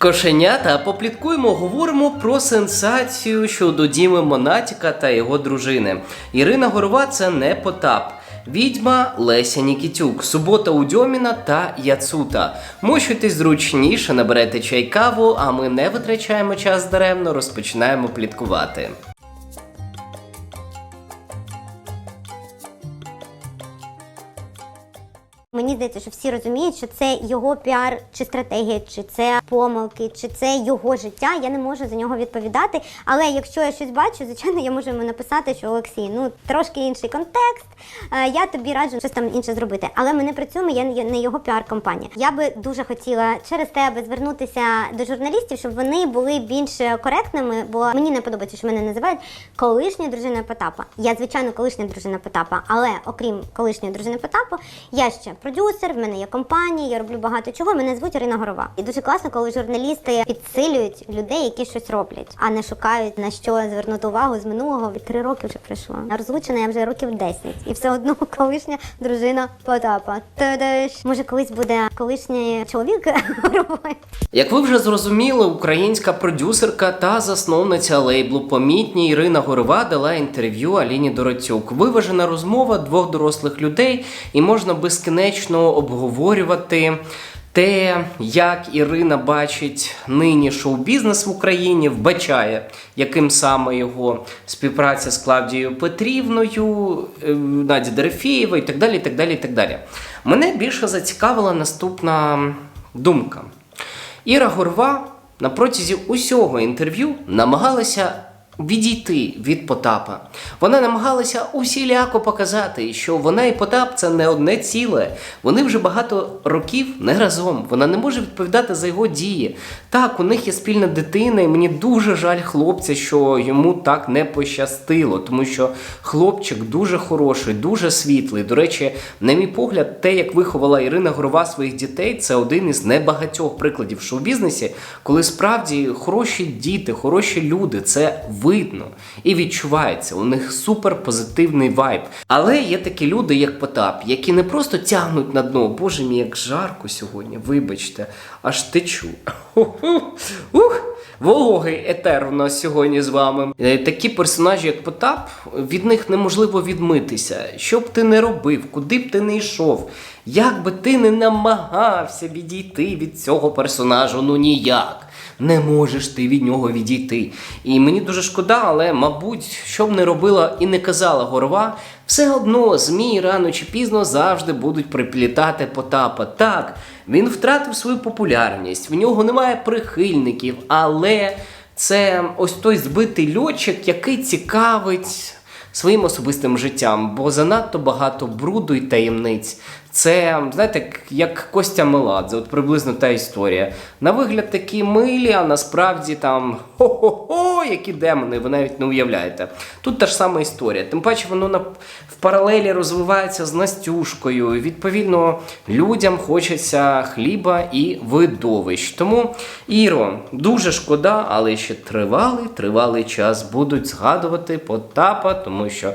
Кошенята, попліткуємо, говоримо про сенсацію щодо Діми Монатіка та його дружини. Ірина Горова це не Потап. Відьма Леся Нікітюк, субота у Дьоміна та Яцута. Мощуйтесь зручніше, наберете чай каву, а ми не витрачаємо час даремно, розпочинаємо пліткувати. Мені здається, що всі розуміють, що це його піар чи стратегія, чи це помилки, чи це його життя. Я не можу за нього відповідати. Але якщо я щось бачу, звичайно, я можу йому написати, що Олексій, ну трошки інший контекст. е, Я тобі раджу щось там інше зробити. Але ми не працюємо, я не- його піар-компанія. Я би дуже хотіла через тебе звернутися до журналістів, щоб вони були більш коректними, бо мені не подобається, що мене називають колишня дружина Потапа. Я звичайно колишня дружина Потапа, але окрім колишньої дружини Потапа, я ще продюсер, в мене є компанія, я роблю багато чого. Мене звуть Ірина Горова. І дуже класно, коли журналісти підсилюють людей, які щось роблять, а не шукають на що звернути увагу з минулого. Три роки вже пройшло. Розлучена я вже років 10. І все одно колишня дружина Потапа. Та-даш. Може, колись буде колишній чоловік Горової. Як ви вже зрозуміли, українська продюсерка та засновниця лейблу Помітні Ірина Горова дала інтерв'ю Аліні Дороцюк. Виважена розмова двох дорослих людей, і можна безкінечно обговорювати. Те, як Ірина бачить нині шоу-бізнес в Україні, вбачає, яким саме його співпраця з Клавдією Петрівною, е, Наді Дерефєєва і так далі. так далі, і так далі. Мене більше зацікавила наступна думка. Іра Горва на протязі усього інтерв'ю намагалася відійти від Потапа. Вона намагалася усіляко показати, що вона і Потап це не одне ціле. Вони вже багато років не разом. Вона не може відповідати за його дії. Так, у них є спільна дитина, і мені дуже жаль хлопця, що йому так не пощастило, тому що хлопчик дуже хороший, дуже світлий. До речі, на мій погляд, те, як виховала Ірина Горова своїх дітей, це один із небагатьох прикладів шоу-бізнесі, коли справді хороші діти, хороші люди, це видно і відчувається. У них супер позитивний вайб. Але є такі люди, як Потап, які не просто тягнуть на дно. Боже мій, як жарко сьогодні, вибачте, аж течу. Ух! Вологий етер у нас сьогодні з вами. Е, Такі персонажі, як Потап, від них неможливо відмитися. Що б ти не робив, куди б ти не йшов, як би ти не намагався відійти від цього персонажу, ну ніяк. Не можеш ти від нього відійти. І мені дуже шкода, але, мабуть, що б не робила і не казала Горова, все одно ЗМІ рано чи пізно завжди будуть приплітати Потапа. Так, він втратив свою популярність, в нього немає прихильників, але це ось той збитий льотчик, який цікавить своїм особистим життям, бо занадто багато бруду і таємниць. Це, знаєте, як- Костя Меладзе, от приблизно та історія. На вигляд такі милі, а насправді там хо-хо-хо, які демони, ви навіть не уявляєте. Тут та ж сама історія. Тим паче воно на, в паралелі розвивається з Настюшкою. Відповідно, людям хочеться хліба і видовищ. Тому, Іро, дуже шкода, але ще тривалий, тривалий час будуть згадувати Потапа, тому що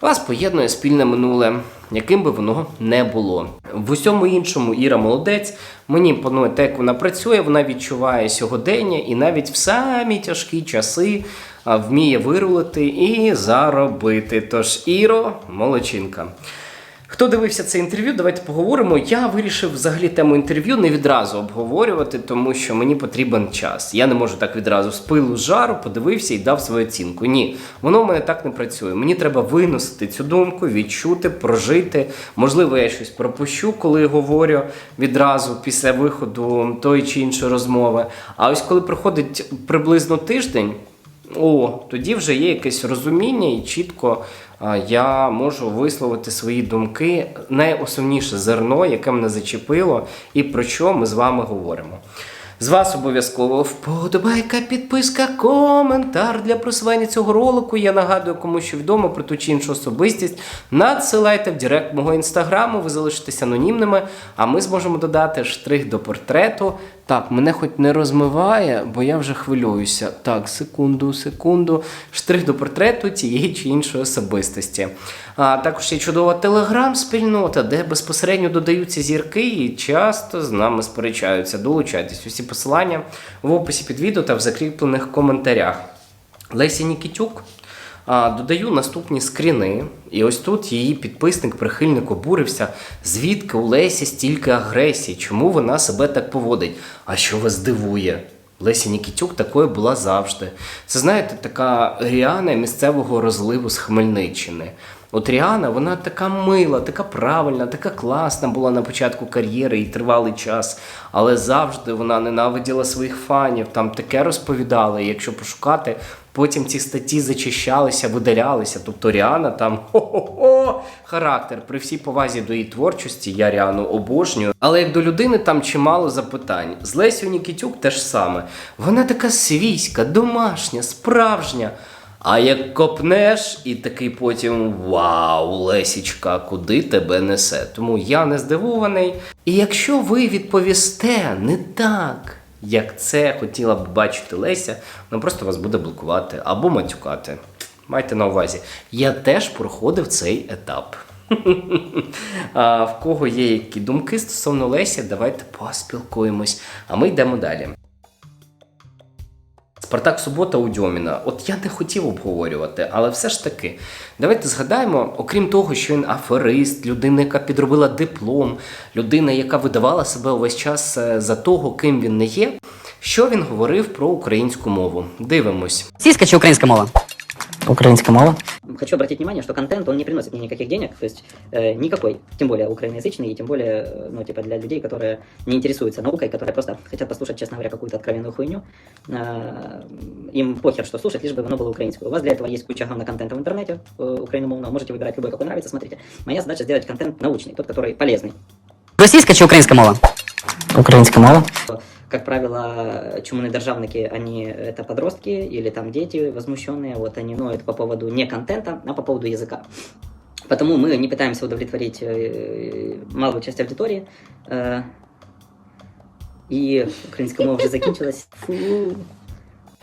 вас поєднує спільне минуле, яким би воно не було. В усьому іншому Іра молодець. Мені імпонує те, як вона працює, вона відчуває сьогодення і навіть в самі тяжкі часи вміє вирулити і заробити. Тож Іро, молодчинка. Хто дивився це інтерв'ю, давайте поговоримо. Я вирішив взагалі тему інтерв'ю не відразу обговорювати, тому що мені потрібен час. Я не можу так відразу з пилу з жару, подивився і дав свою оцінку. Ні, воно в мене так не працює. Мені треба виносити цю думку, відчути, прожити. Можливо, я щось пропущу, коли говорю відразу після виходу тої чи іншої розмови. А ось коли проходить приблизно тиждень. О, тоді вже є якесь розуміння, і чітко я можу висловити свої думки, найосновніше зерно, яке мене зачепило, і про що ми з вами говоримо. З вас обов'язково вподобайка, підписка, коментар для просування цього ролику. Я нагадую, кому що відомо про ту чи іншу особистість. Надсилайте в директ мого інстаграму, ви залишитесь анонімними, а ми зможемо додати штрих до портрету Так, мене хоч не розмиває, бо я вже хвилююся. Так, секунду, секунду. Штрих до портрету тієї чи іншої особистості. А також є чудова телеграм-спільнота, де безпосередньо додаються зірки і часто з нами сперечаються. Долучайтесь. Усі посилання в описі під відео та в закріплених коментарях. Леся Нікітюк. Додаю наступні скріни. І ось тут її підписник, прихильник обурився. Звідки у Лесі стільки агресії? Чому вона себе так поводить? А що вас дивує? Леся Нікітюк такою була завжди. Це знаєте, така Ріана місцевого розливу з Хмельниччини. От Ріана, вона така мила, така правильна, така класна була на початку кар'єри і тривалий час, але завжди вона ненавиділа своїх фанів, там таке розповідали. Якщо пошукати, потім ці статті зачищалися, видалялися. Тобто Ріана там хо-хо-хо, характер. При всій повазі до її творчості, я Ріану обожнюю. Але як до людини там чимало запитань. З Лесю Нікітюк теж саме. Вона така свійська, домашня, справжня. А як копнеш, і такий потім вау, Лесічка, куди тебе несе? Тому я не здивований. І якщо ви відповісте не так, як це хотіла б бачити Леся, вона просто вас буде блокувати або матюкати. Майте на увазі, я теж проходив цей етап. а в кого є які думки стосовно Лесі, давайте поспілкуємось. А ми йдемо далі. Спартак Субота у Дьоміна. От я не хотів обговорювати, але все ж таки, давайте згадаємо, окрім того, що він аферист, людина, яка підробила диплом, людина, яка видавала себе увесь час е, за того, ким він не є. Що він говорив про українську мову? Дивимось. Російська чи українська мова? Українська мова. Хочу обратить внимание, что контент, он не приносит мне никаких денег, то есть э, никакой, тем более украиноязычный, и тем более, э, ну, типа, для людей, которые не интересуются наукой, которые просто хотят послушать, честно говоря, какую-то откровенную хуйню. Э, им похер, что слушать, лишь бы оно было украинское. У вас для этого есть куча говноконтента в интернете, э, украиномовного, можете выбирать любой, какой нравится, смотрите. Моя задача сделать контент научный, тот, который полезный. Російська чи українська мова? Українська мова. Как правило, чумные державники, они это подростки или там дети возмущенные, вот они ноют по поводу не контента, а по поводу языка. Потому мы не пытаемся удовлетворить э, малую часть аудитории. Э, и украинская мова уже закінчилась. Фу.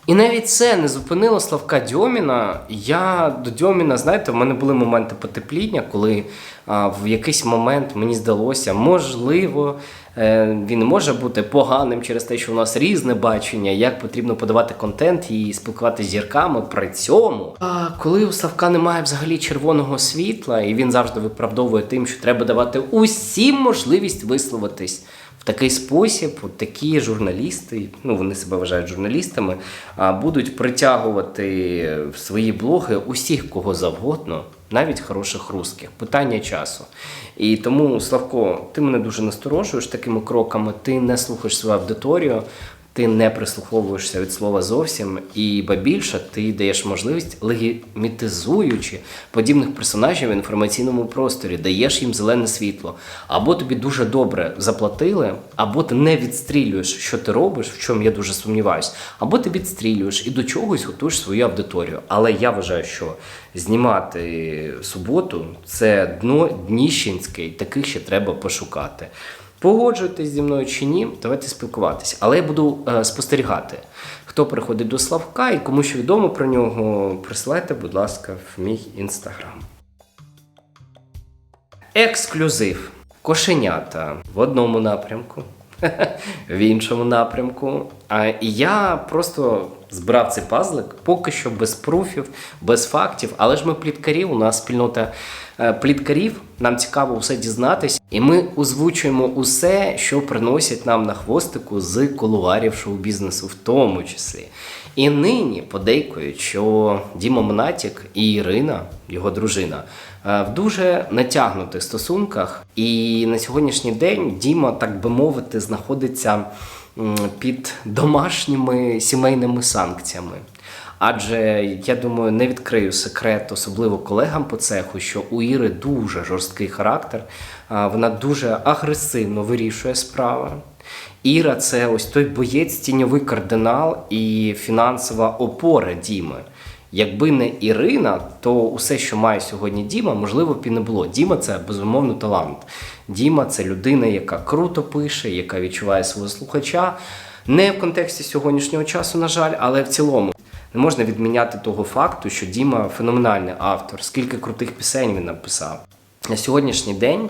І навіть це не зупинило Славка Дьоміна. Я до Дьоміна, знаєте, в мене були моменти потепління, коли а, в якийсь момент мені здалося, можливо, е, він може бути поганим через те, що у нас різне бачення, як потрібно подавати контент і спілкуватися зірками. При цьому, а коли у Славка немає взагалі червоного світла, і він завжди виправдовує тим, що треба давати усім можливість висловитись. В такий спосіб такі журналісти, ну вони себе вважають журналістами, а, будуть притягувати в свої блоги усіх кого завгодно, навіть хороших русських. Питання часу. І тому, Славко, ти мене дуже насторожуєш такими кроками, ти не слухаєш свою аудиторію. Ти не прислуховуєшся від слова зовсім, і ба більше ти даєш можливість, легімітизуючи подібних персонажів в інформаційному просторі, даєш їм зелене світло. Або тобі дуже добре заплатили, або ти не відстрілюєш, що ти робиш, в чому я дуже сумніваюсь, або ти відстрілюєш і до чогось готуєш свою аудиторію. Але я вважаю, що знімати суботу це дно дніщенське, і таких ще треба пошукати. Погоджуєтесь зі мною чи ні, давайте спілкуватися. Але я буду е, спостерігати, хто приходить до Славка і кому що відомо про нього, присилайте, будь ласка, в мій інстаграм. Ексклюзив. Кошенята в одному напрямку, в іншому напрямку. І я просто збирав цей пазлик поки що без пруфів, без фактів. Але ж ми пліткарі, у нас спільнота е, пліткарів. Нам цікаво все дізнатись, і ми озвучуємо усе, що приносять нам на хвостику з кулуарів шоу-бізнесу, в тому числі. І нині подейкують, що Діма Монатік і Ірина, його дружина, е, в дуже натягнутих стосунках. І на сьогоднішній день Діма, так би мовити, знаходиться м, під домашніми сімейними санкціями. Адже я думаю, не відкрию секрет, особливо колегам по цеху, що у Іри дуже жорсткий характер, вона дуже агресивно вирішує справи. Іра це ось той боєць, тіньовий кардинал і фінансова опора Діми. Якби не Ірина, то усе, що має сьогодні Діма, можливо б і не було. Діма це безумовно талант. Діма це людина, яка круто пише, яка відчуває свого слухача. Не в контексті сьогоднішнього часу, на жаль, але в цілому. Не можна відміняти того факту, що Діма феноменальний автор, скільки крутих пісень він написав. На сьогоднішній день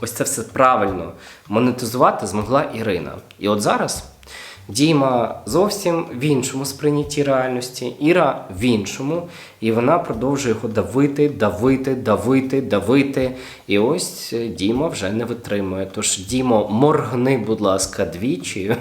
ось це все правильно монетизувати змогла Ірина. І от зараз Діма зовсім в іншому сприйнятті реальності, Іра в іншому, і вона продовжує його давити, давити, давити, давити. І ось е, Діма вже не витримує. Тож, Дімо, моргни, будь ласка, двічі.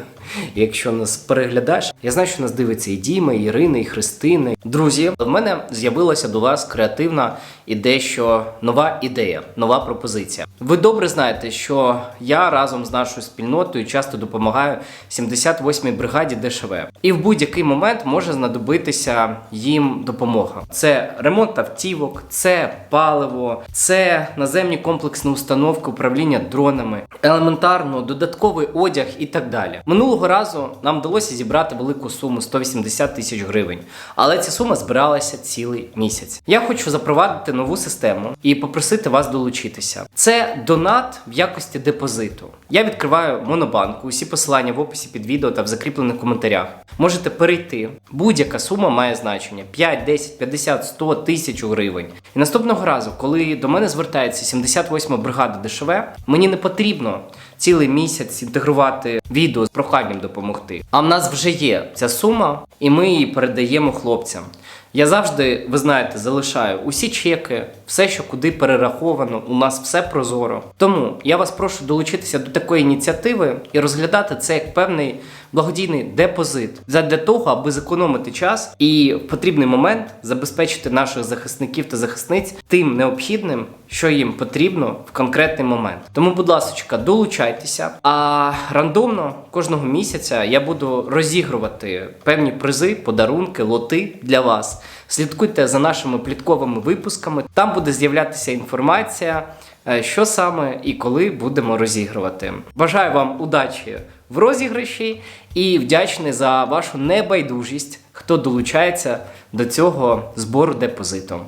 Якщо нас переглядаєш, я знаю, що нас дивиться і Діма, і Ірина, і Христина. Друзі, в мене з'явилася до вас креативна і дещо нова ідея, нова пропозиція. Ви добре знаєте, що я разом з нашою спільнотою часто допомагаю 78-й бригаді ДШВ. І в будь-який момент може знадобитися їм допомога. Це ремонт автівок, це паливо, це наземні комплексні установки управління дронами, елементарно додатковий одяг і так далі. Минулого разу нам вдалося зібрати велику суму 180 тисяч гривень, але ця сума збиралася цілий місяць. Я хочу запровадити нову систему і попросити вас долучитися. Це донат в якості депозиту. Я відкриваю монобанку. Усі посилання в описі під відео та в закріплених коментарях. Можете перейти. Будь-яка сума має значення: 5, 10, 50, 100 тисяч гривень. І наступного разу, коли до мене звертається 78-ма бригада ДШВ, мені не потрібно цілий місяць інтегрувати відео з проханням допомогти. А в нас вже є ця сума, і ми її передаємо хлопцям. Я завжди, ви знаєте, залишаю усі чеки, все, що куди перераховано, у нас все прозоро. Тому я вас прошу долучитися до такої ініціативи і розглядати це як певний благодійний депозит задля того, аби зекономити час і в потрібний момент забезпечити наших захисників та захисниць тим необхідним, що їм потрібно в конкретний момент. Тому, будь ласка, долучайтеся. А рандомно кожного місяця я буду розігрувати певні призи, подарунки, лоти для вас. Слідкуйте за нашими плітковими випусками. Там буде з'являтися інформація, е, що саме і коли будемо розігрувати. Бажаю вам удачі в розіграші і вдячний за вашу небайдужість, хто долучається до цього збору депозиту.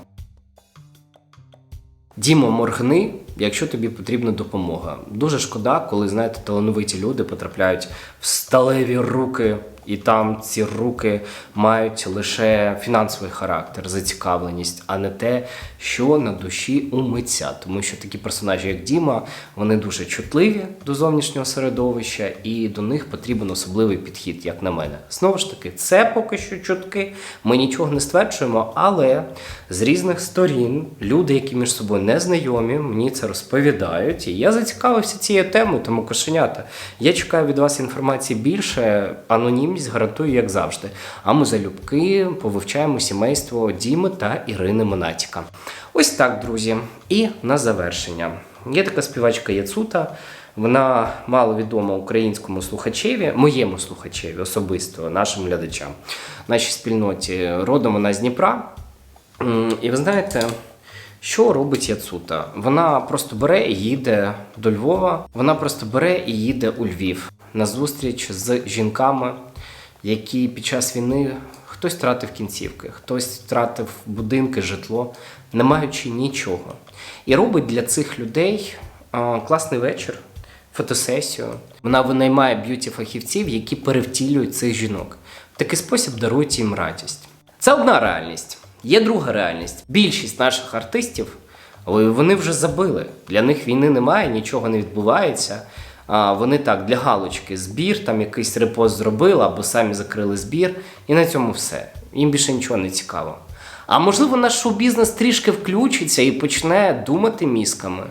Дімо, моргни, якщо тобі потрібна допомога. Дуже шкода, коли знаєте, талановиті люди потрапляють в сталеві руки, і там ці руки мають лише фінансовий характер, зацікавленість, а не те, що на душі у митця. Тому що такі персонажі, як Діма, вони дуже чутливі до зовнішнього середовища, і до них потрібен особливий підхід, як на мене. Знову ж таки, це поки що чутки. Ми нічого не стверджуємо, але з різних сторін люди, які між собою не знайомі, мені це розповідають. І я зацікавився цією темою, тому кошенята. Я чекаю від вас інформації більше. Анонімність гарантую, як завжди. А ми залюбки повивчаємо сімейство Діми та Ірини Монатіка. Ось так, друзі. І на завершення. Є така співачка Яцута. Вона мало відома українському слухачеві, моєму слухачеві особисто, нашим глядачам, нашій спільноті. Родом вона з Дніпра. І ви знаєте, що робить Яцута? Вона просто бере і їде до Львова. Вона просто бере і їде у Львів на зустріч з жінками, які під час війни хтось втратив кінцівки, хтось втратив будинки, житло, не маючи нічого. І робить для цих людей класний вечір, фотосесію. Вона винаймає б'юті-фахівців, які перевтілюють цих жінок. В такий спосіб дарують їм радість. Це одна реальність. Є друга реальність. Більшість наших артистів вони вже забили. Для них війни немає, нічого не відбувається. А вони так для галочки збір, там якийсь репост зробили або самі закрили збір, і на цьому все. Їм більше нічого не цікаво. А можливо, наш шоу-бізнес трішки включиться і почне думати мізками.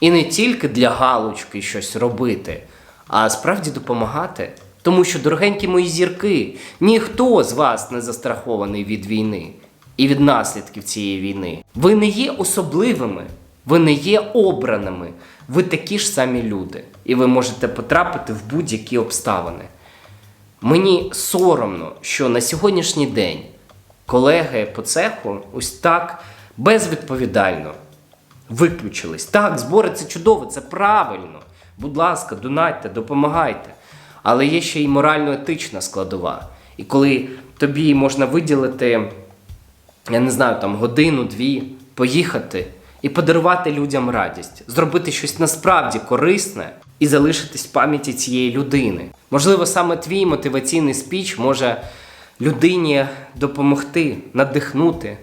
І не тільки для галочки щось робити, а справді допомагати. Тому що, дорогенькі мої зірки, ніхто з вас не застрахований від війни і від наслідків цієї війни. Ви не є особливими, ви не є обраними, ви такі ж самі люди, і ви можете потрапити в будь-які обставини. Мені соромно, що на сьогоднішній день колеги по цеху ось так безвідповідально виключились. Так, збори це чудово, це правильно. Будь ласка, донатьте, допомагайте. Але є ще й морально-етична складова. І коли тобі можна виділити, я не знаю, там годину-дві, поїхати і подарувати людям радість, зробити щось насправді корисне і залишитись в пам'яті цієї людини. Можливо, саме твій мотиваційний спіч може людині допомогти, надихнути,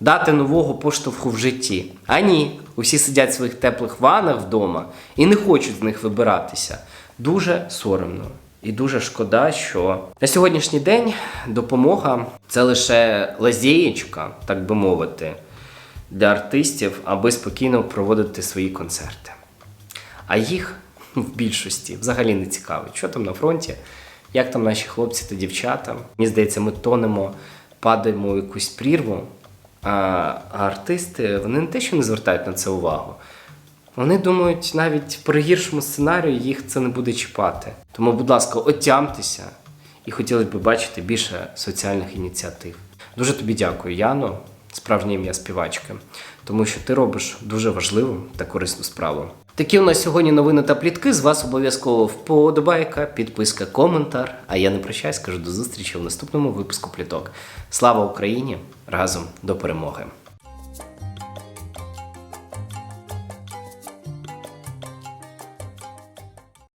дати нового поштовху в житті. А ні, усі сидять в своїх теплих ванах вдома і не хочуть з них вибиратися. Дуже соромно. І дуже шкода, що на сьогоднішній день допомога це лише лазєєчка, так би мовити, для артистів, аби спокійно проводити свої концерти. А їх в більшості взагалі не цікавить, що там на фронті, як там наші хлопці та дівчата. Мені здається, ми тонемо, падаємо в якусь прірву. А, артисти вони не те, що не звертають на це увагу. Вони думають, навіть при гіршому сценарію їх це не буде чіпати. Тому, будь ласка, отямтеся і хотіли б бачити більше соціальних ініціатив. Дуже тобі дякую, Яно, справжнє ім'я співачки, тому що ти робиш дуже важливу та корисну справу. Такі у нас сьогодні новини та плітки. З вас обов'язково вподобайка, підписка, коментар. А я не прощаюсь, кажу до зустрічі в наступному випуску пліток. Слава Україні! Разом до перемоги!